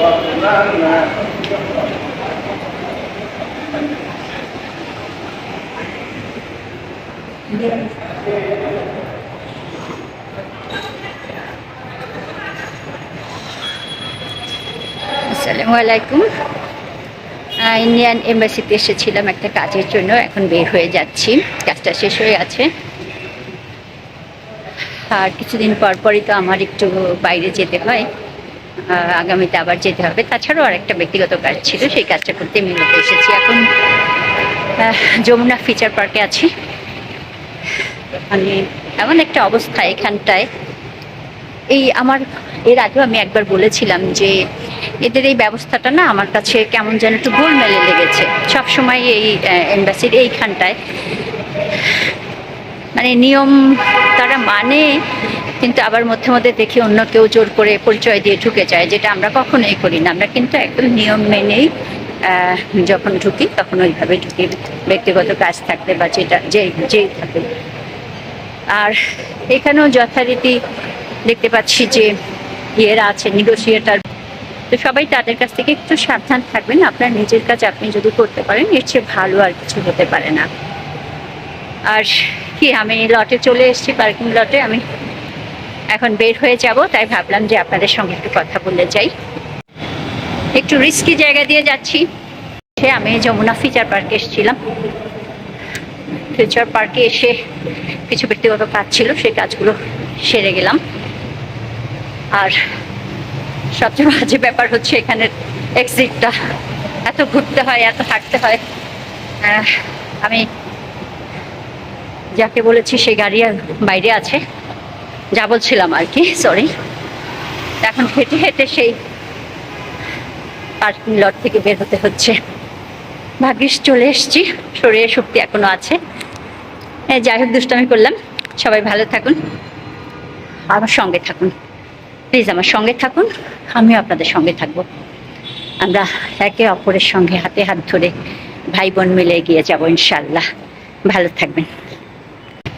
وقلنا আসসালামু আলাইকুম। ইন্ডিয়ান এম্বাসিতে এসেছিলাম একটা কাজের জন্য, এখন বের হয়ে যাচ্ছি। কাজটা শেষ হয়ে আছে আর কিছুদিন পর পরই তো আমার একটু বাইরে যেতে হয়। আগামীতে আবার যেতে হবে। তাছাড়াও আর একটা ব্যক্তিগত কাজ ছিল, সেই কাজটা করতে মূলত এসেছি এখন। যমুনা ফিচার পার্কে আছি। মানে এমন একটা অবস্থা এখানটায়। এই আমার, এর আগেও আমি একবার বলেছিলাম যে এদের এই ব্যবস্থাটা না আমার কাছে কেমন যেন একটু গোলমেলে লেগেছে। সবসময় এই এম্বাসির এইখানটায়। মানে নিয়ম তারা মানে কিন্তু আবার মধ্যে মধ্যে দেখি অন্য কেউ জোর করে পরিচয় দিয়ে ঢুকে যায়, যেটা আমরা কখনোই করি না। আমরা কিন্তু একদম নিয়ম মেনেই যখন ঢুকি তখন ওইভাবে ঢুকি। ব্যক্তিগত কাজ থাকলে বা যেটা, যে, যেই থাকে আর এখানেও যথারীতি দেখতে পাচ্ছি যে ইয়েরা আছে নিগোসিয়েটার তো সবাই তাদের কাছ থেকে একটু সাবধান থাকবেন। আপনার নিজের কাজ আপনি যদি করতে পারেন, এর চেয়ে ভালো আর কিছু হতে পারে না। আর কি, আমি লটে চলে এসেছি পার্কিং লটে আমি এখন বের হয়ে যাব, তাই ভাবলাম যে আপনাদের সঙ্গে একটু কথা বলে যাই একটু রিস্কি জায়গা দিয়ে যাচ্ছি। সে আমি যমুনা ফিচার পার্কে এসেছিলাম। ফিউচার পার্কে এসে কিছু ব্যক্তিগত কাজ ছিল, সেই কাজগুলো সেরে গেলাম। আর সবচেয়ে বাজে ব্যাপার হচ্ছে এখানের এক্সিটটা এত ঘুরতে হয়, এত হাঁটতে হয়। আমি যাকে বলেছি সেই গাড়ি বাইরে আছে। যা বলছিলাম আর কি সরি এখন হেঁটে হেঁটে সেই পার্কিং লট থেকে বের হতে হচ্ছে। ভাগ্যিস চলে এসেছি, শরীরে শক্তি এখনও আছে। যাই হোক, দুষ্টামি করলাম। সবাই ভালো থাকুন। আমার সঙ্গে থাকুন। প্লিজ আমার সঙ্গে থাকুন। আমিও আপনাদের সঙ্গে থাকব। আমরা একে অপরের সঙ্গে হাতে হাত ধরে ভাই বোন মিলে এগিয়ে যাব ইনশাল্লাহ ভালো থাকবেন।